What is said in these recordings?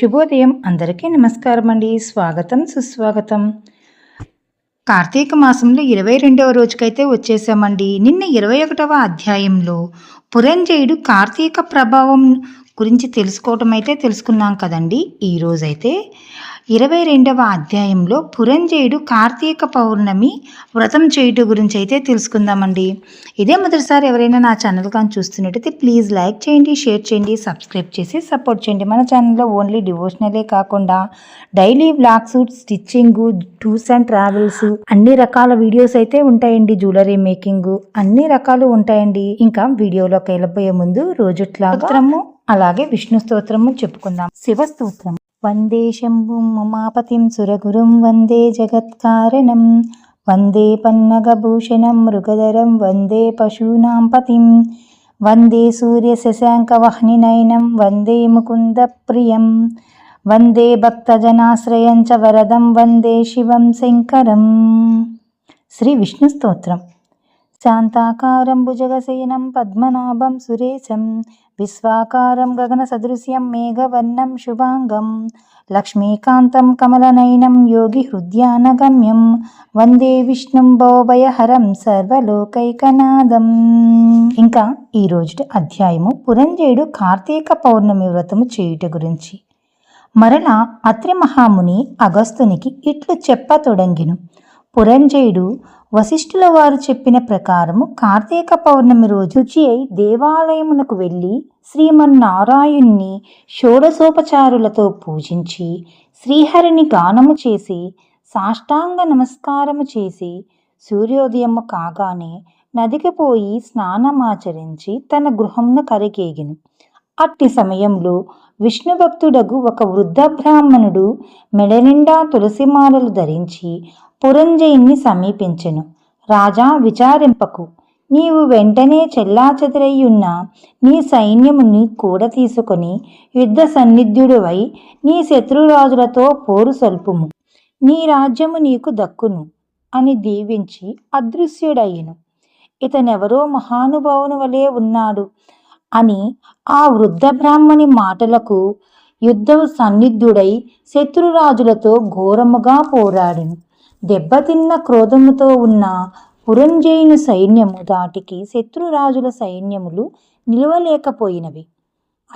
శుభోదయం. అందరికీ నమస్కారం అండి స్వాగతం సుస్వాగతం. కార్తీక మాసంలో ఇరవై రెండవ రోజుకైతే వచ్చేసామండి. నిన్న ఇరవై ఒకటవ అధ్యాయంలో పురంజయుడు కార్తీక ప్రభావం గురించి తెలుసుకోవటం అయితే తెలుసుకున్నాం కదండి. ఈరోజైతే ఇరవై రెండవ అధ్యాయంలో పురంజయుడు కార్తీక పౌర్ణమి వ్రతం చేయుట గురించి అయితే తెలుసుకుందామండి. ఇదే మొదటిసారి ఎవరైనా నా ఛానల్ కానీ చూస్తున్నట్టయితే ప్లీజ్ లైక్ చేయండి షేర్ చేయండి సబ్స్క్రైబ్ చేసి సపోర్ట్ చేయండి. మన ఛానల్లో ఓన్లీ డివోషనలే కాకుండా daily blogs stitching tours and travels అన్ని రకాల వీడియోస్ అయితే ఉంటాయండి. జ్యువెలరీ మేకింగ్ అన్ని రకాలు ఉంటాయండి. ఇంకా వీడియోలోకి వెళ్ళబోయే ముందు రోజుట్లా అలాగే విష్ణు స్తోత్రము చెప్పుకుందాం. శివ స్తోత్రం. వందే శంభుం ఉమాపతిం సురగురుం వందే జగత్కారణం. వందే పన్నగభూషణం మృగధరం వందే పశూనాం పతిం వందే సూర్యశశాంకవహ్నినయనం వందే ముకుందప్రియం వందే భక్తజనాశ్రయం చ వరదం వందే శివం శంకరం. శ్రీ విష్ణు స్తోత్రం. శాంతాకారం భుజగశయనం పద్మనాభం సురేశం విశ్వాకారం గగనసదృశ్యం మేఘవర్ణం శుభాంగం లక్ష్మీకాంతం కమలనయనం యోగి హృద్యానగమ్యం వందే విష్ణుం భవభయహరం సర్వలోకైకనాదం. ఇంకా ఈరోజు అధ్యాయము పురంజయుడు కార్తీక పౌర్ణమి వ్రతము చేయుట గురించి. మరలా అత్రి మహాముని అగస్తునికి ఇట్లు చెప్ప తొడంగిను. పురంజయుడు వశిష్ఠుల వారు చెప్పిన ప్రకారము కార్తీక పౌర్ణమి రోజు అయి దేవాలయమునకు వెళ్ళి శ్రీమన్నారాయణ్ణి షోడశోపచారులతో పూజించి శ్రీహరిని గానము చేసి సాష్టాంగ నమస్కారము చేసి సూర్యోదయము కాగానే నదికి పోయి స్నానమాచరించి తన గృహంను కరికేగిను అట్టి సమయంలో విష్ణు భక్తుడగు ఒక వృద్ధ బ్రాహ్మణుడు మెడనిండా తులసిమాలలు ధరించి పురంజయుణ్ణి సమీపించెను. రాజా విచారింపకు నీవు వెంటనే చెల్లాచెదరయ్యున్న నీ సైన్యముని కూడా తీసుకొని యుద్ధ సన్నిధ్యుడివై నీ శత్రురాజులతో పోరు సల్పుము. నీ రాజ్యము నీకు దక్కును అని దీవించి అదృశ్యుడయ్యను. ఇతనెవరో మహానుభావుని వలె ఉన్నాడు అని ఆ వృద్ధ బ్రాహ్మణి మాటలకు యుద్ధ సన్నిధుడై శత్రురాజులతో ఘోరముగా పోరాడును. దెబ్బతిన్న క్రోధముతో ఉన్న పురంజయుని సైన్యము దాటికి శత్రురాజుల సైన్యములు నిలవలేకపోయినవి.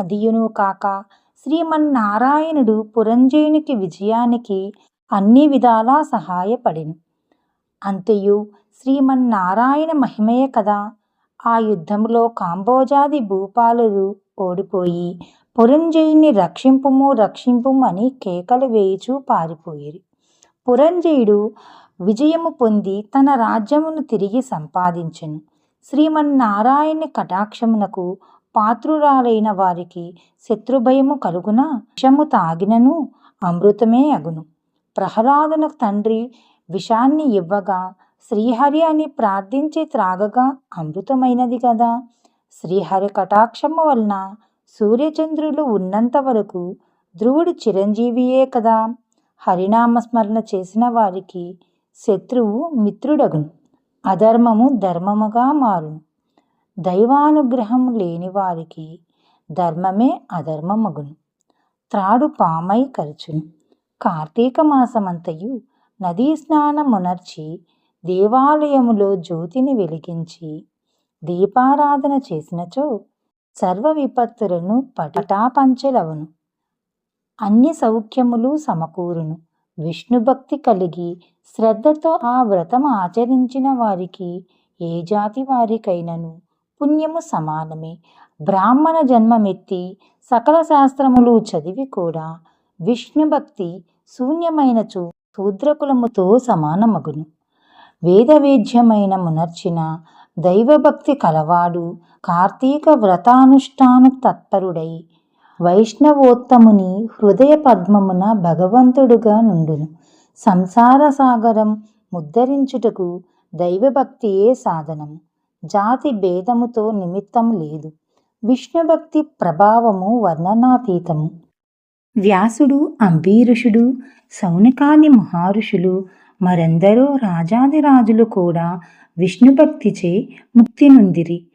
అదియును కాక శ్రీమన్నారాయణుడు పురంజయునికి విజయానికి అన్ని విధాలా సహాయపడెను. అంతయు శ్రీమన్నారాయణ మహిమయే కదా. ఆ యుద్ధములో కాంబోజాది భూపాలులు ఓడిపోయి పురంజయుని రక్షింపుము రక్షింపుము అని కేకలు వేయుచూ పారిపోయిరి. పురంజయుడు విజయము పొంది తన రాజ్యమును తిరిగి సంపాదించెను. శ్రీమన్నారాయణ కటాక్షమునకు పాత్రురాలైన వారికి శత్రుభయము కలుగున? విషము తాగినను అమృతమే అగును. ప్రహ్లాదున తండ్రి విషాన్ని ఇవ్వగా శ్రీహరి అని ప్రార్థించి త్రాగగా అమృతమైనది కదా శ్రీహరి కటాక్షము వలన సూర్యచంద్రులు ఉన్నంత వరకు ధ్రువుడు చిరంజీవియే కదా? హరినామస్మరణ చేసిన వారికి శత్రువు మిత్రుడగును. అధర్మము ధర్మముగా మారును. దైవానుగ్రహం లేని వారికి ధర్మమే అధర్మమగును. త్రాడు పామై ఖర్చును కార్తీక మాసమంతయు నదీ స్నానమునర్చి దేవాలయములో జ్యోతిని వెలిగించి దీపారాధన చేసినచో సర్వ విపత్తులను పటాపంచలవును అన్ని సౌఖ్యములు సమకూరును. విష్ణుభక్తి కలిగి శ్రద్ధతో ఆ వ్రతం ఆచరించిన వారికి ఏ జాతి వారికైనను పుణ్యము సమానమే. బ్రాహ్మణ జన్మమెత్తి సకల శాస్త్రములు చదివి కూడా విష్ణుభక్తి శూన్యమైనచు శూద్రకులముతో సమానమగును. వేదవేద్యమైన మునర్చిన దైవభక్తి కలవాడు కార్తీక వ్రతానుష్ఠాన తత్పరుడై వైష్ణవోత్తముని హృదయ పద్మమున భగవంతుడుగా నుండును. సంసార సాగరం ముద్దరించుటకు దైవభక్తియే సాధనము. జాతి భేదముతో నిమిత్తం లేదు. విష్ణుభక్తి ప్రభావము వర్ణనాతీతము. వ్యాసుడు అంబీరుషుడు సౌనకాది మహారుషులు మరెందరో రాజాదిరాజులు కూడా విష్ణుభక్తిచే ముక్తి నుందిరి.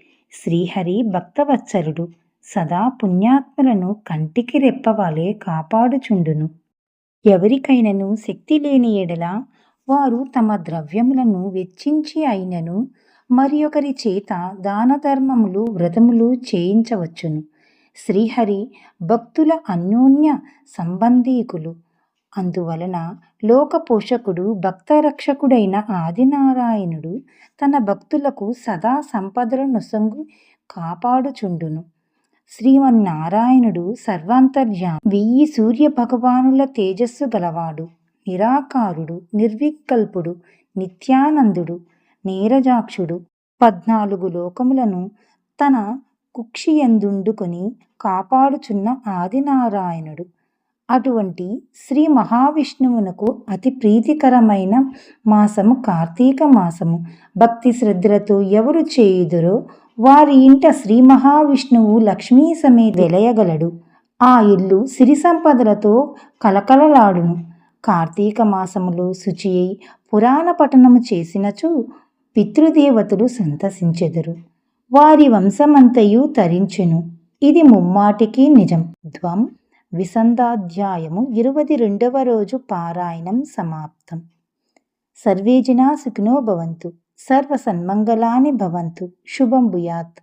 శ్రీహరి భక్తవత్సరుడు. సదా పుణ్యాత్మలను కంటికి రెప్పవాలే కాపాడుచుండును. ఎవరికైనను శక్తి లేని ఎడల వారు తమ ద్రవ్యములను వెచ్చించి అయినను మరి ఒకరి చేత దాన ధర్మములు వ్రతములు చేయించవచ్చును. శ్రీహరి భక్తుల అన్యోన్య సంబంధీకులు. అందువలన లోక పోషకుడు భక్త రక్షకుడైన ఆదినారాయణుడు తన భక్తులకు సదా సంపదల నొసంగు కాపాడుచుండును. శ్రీమన్నారాయణుడు సర్వాంతర్యా వెయ్యి సూర్య భగవానుల తేజస్సు గలవాడు నిరాకారుడు నిర్వికల్పుడు నిత్యానందుడు నీరజాక్షుడు. పద్నాలుగు లోకములను తన కుక్షియందుండుకొని కాపాడుచున్న ఆదినారాయణుడు. అటువంటి శ్రీ మహావిష్ణువునకు అతి ప్రీతికరమైన మాసము కార్తీక మాసము. భక్తి శ్రద్ధలతో ఎవరు చేయుదురో వారి ఇంట శ్రీ మహావిష్ణువు లక్ష్మీ సమేత వెలయగలడు. ఆ ఇల్లు సిరి సంపదలతో కలకలలాడును. కార్తీక మాసములో శుచి అయి పురాణ పఠనము చేసినచు పితృదేవతలు సంతసించెదరు. వారి వంశమంతయు తరించెను. ఇది ముమ్మాటికి నిజం. ధ్వం విసందాధ్యాయము ఇరవై రెండవ రోజు పారాయణం సమాప్తం. సర్వేజినా సుఖినో భవంతు. సర్వ సన్మంగళాని భవంతు శుభం భూయాత్